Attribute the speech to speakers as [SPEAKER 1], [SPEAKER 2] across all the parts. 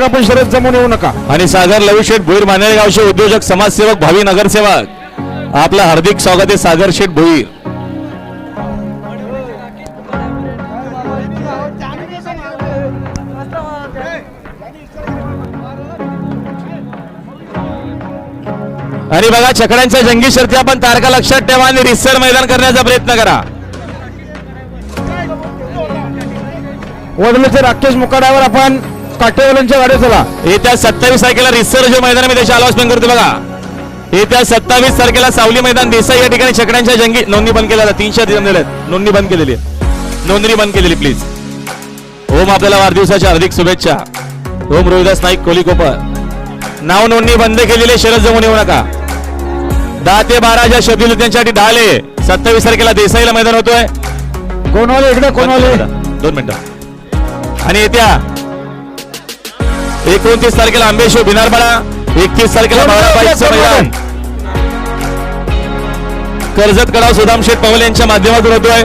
[SPEAKER 1] पाठीमाग आपण शरद जमून येऊ नका.
[SPEAKER 2] आणि सागर लवी शेठ भोईर मानेगावचे उद्योजक समाजसेवक भावी नगरसेवक. आपलं हार्दिक स्वागत आहे सागर शेठ भोईर. आणि बघा छकड्यांच्या जंगी शर्ती आपण तारखा लक्षात ठेवा आणि रिसर मैदान करण्याचा प्रयत्न करा.
[SPEAKER 1] वडलेचे राकेश मुकाड्यावर आपण काटेवाल्यांच्या गाड्या चला.
[SPEAKER 2] येत्या सत्तावीस तारखेला रिसर जे मैदान मी त्याची अनाउन्समेंट करतो बघा. येत्या सत्तावीस तारखेला सावली मैदान देसाई या ठिकाणी छकड्यांच्या जंगी नोंदणी बंद केल्या तीनशे दिले दिलेत. नोंदणी बंद केलेली आहे. नोंदणी बंद केलेली प्लीज ओम आपल्याला वाढदिवसाच्या हार्दिक शुभेच्छा. ओम रोहिदास नाईक कोली कोपर नाव नोंदणी बंद केलेली शरद जमून येऊ नका. दहा ते बारा ज्या शेड्यूल त्यांच्यासाठी ढाले सत्तावीस तारखेला देसाईला मैदान होतोय.
[SPEAKER 1] कोणवाले? इकडे कोणवाले?
[SPEAKER 2] दोन मिनिटं. आणि येत्या एकोणतीस तारखेला आंबेश्वर भिनारपाडा एकतीस तारखेला बाळाबाईचं मैदान. कर्जत कडाव सुदाम शेठ पवार यांच्या माध्यमातून होतोय.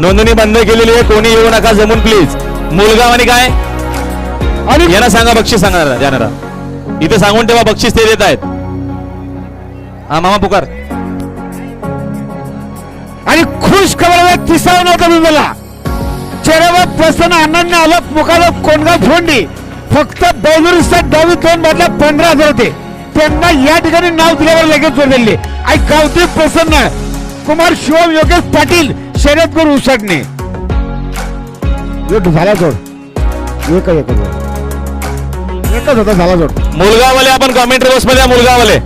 [SPEAKER 2] नोंदणी बंद केलेली आहे कोणी येऊ नका जमून प्लीज मुलगाव आणि काय?
[SPEAKER 1] आणि
[SPEAKER 2] यांना सांगा बक्षीस सांगणार जाणारा. इथे सांगून ठेवा बक्षीस ते देत आहेत. हा मामा पुकार.
[SPEAKER 1] आणि खुश खबर तिसरा नव्हता मी मला चेहऱ्यावर प्रसन्न अण्णांना आलं मुखाला कोणगाव फोंडी फक्त बेलुरीसाठी दहावी दोन मधल्या पंधरा हजार होते. त्यांना या ठिकाणी नाव दिल्यावर लगेच जोड दिले. आणि गावठी प्रसन्न. कुमार शिवम योगेश पाटील शर्यतपूर उसाटणे झाला जोड. एक एक एकच होता झाला जोड.
[SPEAKER 2] मुलगावाले आपण कॉमेंट्री बॉक्समध्ये या मुलगावाले.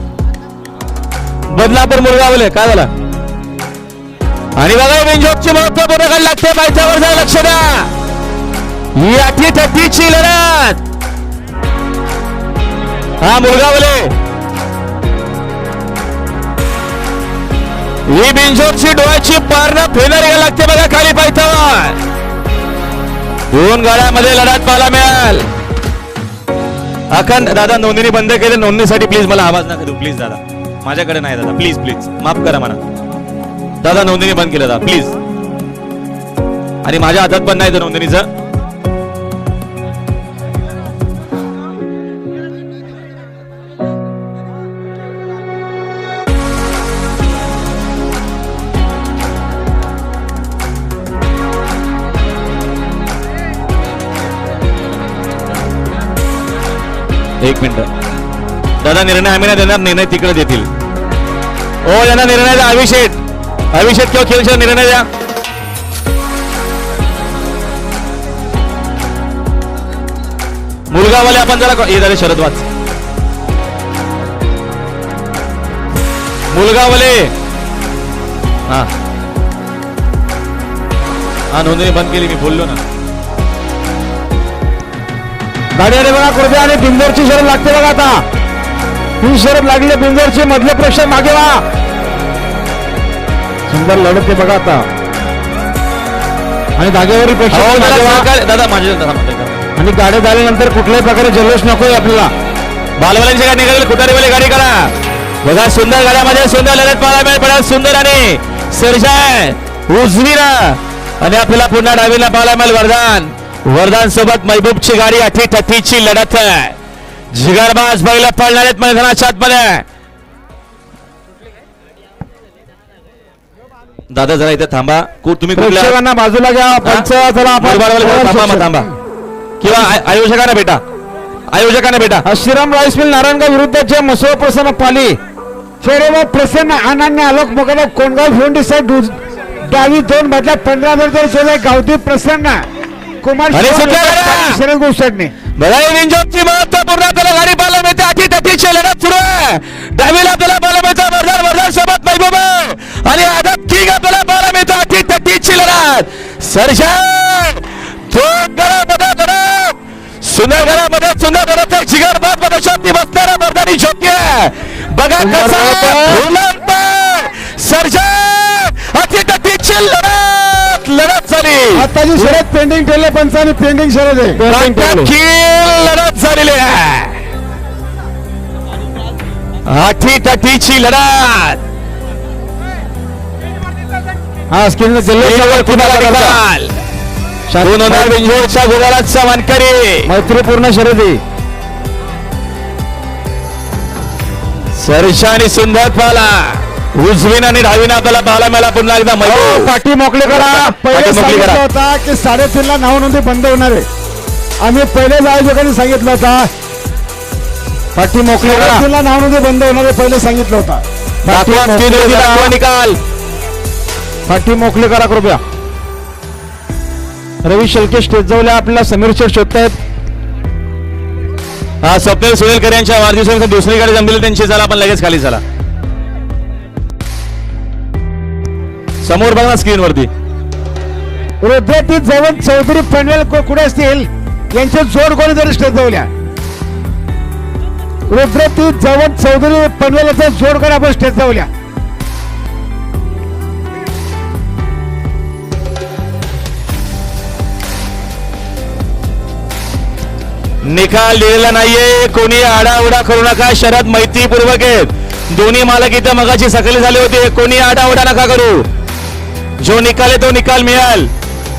[SPEAKER 2] बदलापूर मुलगावाले. काय झाला? आणि बघा बेंजोकची महत्त्वपूर्ण काय लागते. पायथ्यावर जा लक्ष द्या. ही अटी तटीची लढत. हा मुलगावाले ही बिंजोरची डोळ्याची पारणं फेलर या लागते बघा खाली पायथ्यावर. दोन गाड्यामध्ये लढत पाहायला मिळाल. अखंड दादा नोंदणी बंद केली. नोंदणीसाठी प्लीज मला आवाज नका देऊ. प्लीज दादा. माझ्याकडे नाही दादा. प्लीज प्लीज माफ करा मला. दादा नोंदणी बंद केलं दादा प्लीज आणि माझ्या हातात पण नाही तर नोंदणीचं. एक मिनिट. दादा निर्णय आम्ही नाही देणार निर्णय तिकडे देतील. हो, ओ यांना निर्णय अभिषेक अभिषेक किंवा खेळचा निर्णय द्या मुलगावाले आपण जरा हे झाले शरद वाच मुलगावाले हा। हा नोंदणी बंद केली मी बोललो ना।
[SPEAKER 1] गाड्याने बघा कुर्बे आणि बिंदोरची शरद लागते बघा आता. ही शरद लागली आहे बिंदोरची. मधले प्रेक्षक मागे वा. सुंदर लढत बघा आता. आणि प्रेक्षक.
[SPEAKER 2] सहकार्य- दादा.
[SPEAKER 1] आणि गाड्या झाल्यानंतर कुठल्याही प्रकारे जल्लोष नकोय आपल्याला.
[SPEAKER 2] बालवाल्यांची गाडी निघाली कुटारीवाली गाडी करा. बघा सुंदर गाड्यामध्ये सुंदर लढत पाहायला मिळेल पण सुंदर आणि सर्जाय उजवीला. आणि आपल्याला पुन्हा डावीला पाहायला मिळेल वरदान. वरदान सोबत महबूबची गाडी अठी ठठीची लढत आहे. जिगरबाज बैल पडणार आहेत मैदानाच्या आतमध्ये. दादा जरा इथे थांबा. तुम्ही
[SPEAKER 1] प्रेक्षकांना बाजूला घ्या. पंच चला
[SPEAKER 2] बरोबर, बरोबर, थांबा किंवा आय- आयोजकांना भेटा. आयोजकांना
[SPEAKER 1] हा श्रीराम राईस मिल नारायणगाव विरुद्धचे मसो प्रसन्न पाली. खेडेगाव प्रसन्न अनन्य आलोक मुकादम कोणगाव भिवंडी साहेब डावी दोन मधल्या पंधरा हजार शोधे गावठी प्रसन्न. कुमार शरद गोसाडणे
[SPEAKER 2] बघा महत्त्वपूर्ण आपल्याला गाडी पाहायला मिळते अटी तटीची लढत सुरू आहे. डावीला आपल्याला पाहायला मिळतं लढत सरशान गडामध्ये गडा सुंदर गडामध्ये सुंदर गडत आहे जिगर बादमध्ये शक्ती बसणारा मर्दानी आहे बघा कसा. फुलंत सरशान अटी तटीची लढत. लढत झाली.
[SPEAKER 1] आताची शरद पेंडिंग ठेवले पंचाने पेंडिंग शरद आहे.
[SPEAKER 2] लढत झालेली आहे. आठी तटीची लढत.
[SPEAKER 1] हा स्क्रीन
[SPEAKER 2] दोन हजार बिंजोडच्या गुलालाचा मानकरी
[SPEAKER 1] मैत्रीपूर्ण शर्यती.
[SPEAKER 2] सरशा आणि सुंदर पाला. उजवीन आणि डावीन आपल्याला पाहायला मिळाला. पुन्हा एकदा मैत्री.
[SPEAKER 1] पाठी मोकळी करा. पहिले. सांगितलं होता की साडेतीन ला नाव नोंदी बंद होणार आहे. आम्ही पहिले आयोजकांनी सांगितलं होता. पाठी मोकळी करा. ला नाव नोंदी बंद होणार आहे पहिले सांगितलं होता.
[SPEAKER 2] निकाल.
[SPEAKER 1] पाठी मोकले करा कृपया. रवी शेळके स्टेज जवळ आपल्याला समीर शेठ शोधतायत.
[SPEAKER 2] हा स्वप्नील सुरेलकर यांच्या वाढदिवसानिमित्त दुसरी गाडी जमलेली त्यांची झाला आपण लगेच खाली चला. समोर बघा स्क्रीन वरती
[SPEAKER 1] रुद्रती जवळ चौधरी पनवेल कुठे असतील? यांच्या जोड कोणी जरी स्टेज जवळ्या रुद्रती जवळ चौधरी पनवेल जोड गोळी आपण स्टेज
[SPEAKER 2] निकाल लिहिलेला नाहीये. कोणी आडावडा करू नका. शरद मैत्रीपूर्वक आहेत. दोन्ही मालक इथं मगाची सकाळी झाले होते. कोणी आडावडा नका करू. जो निकाल आहे तो निकाल मिळाल.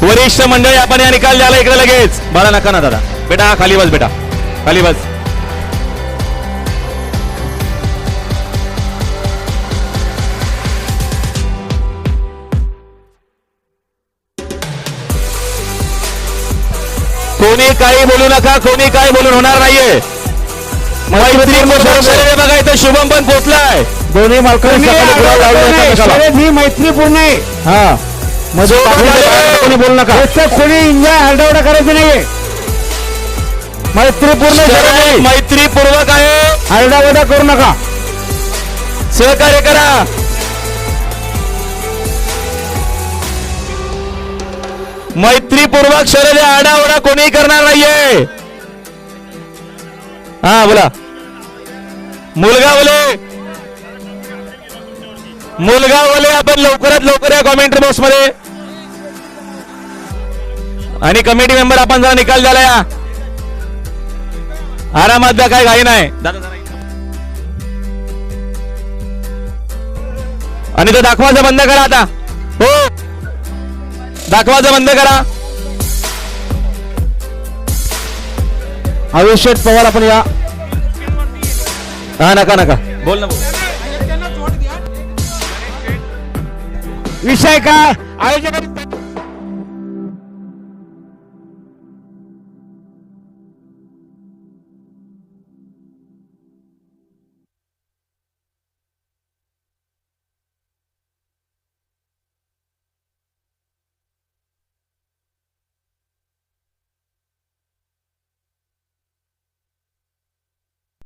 [SPEAKER 2] वरिष्ठ मंडळी आपण या निकाल द्यायला इकडे लगेच. बाळा नका ना दादा. बेटा खाली बस बेटा. खाली बस. कोणी काही बोलू नका कोणी काही बोलून होणार नाहीये. बघा इथं शुभम पण पोचलाय
[SPEAKER 1] दोन्ही मालकांनी
[SPEAKER 3] ही मैत्रीपूर्ण आहे.
[SPEAKER 1] हा. द्या, कोणी बोलू नका.
[SPEAKER 3] कोणी एन्जॉय हरडावडा करायचं नाहीये.
[SPEAKER 1] मैत्रीपूर्ण.
[SPEAKER 2] मैत्रीपूर्वक आहे.
[SPEAKER 1] आरडाओरडा करू नका.
[SPEAKER 2] सहकार्य करा. मैत्रीपूर्वक शरीर आडाओडा कोणी करणार नाहीये. हा बोला. मुलगा बोले मुलगा बोले आपण लवकरात लवकर या कॉमेंट्री बॉक्समध्ये. आणि कमिटी मेंबर आपण जरा निकाल झाला या. आरामात द्या काय घाई नाही. आणि तो दाखवायचा बंद करा आता. हो. दाखवायचं बंद करा.
[SPEAKER 1] अविशेष पवार आपण या.
[SPEAKER 2] हा नका नका. बोल ना बोल.
[SPEAKER 3] विषय का आयोजकांनी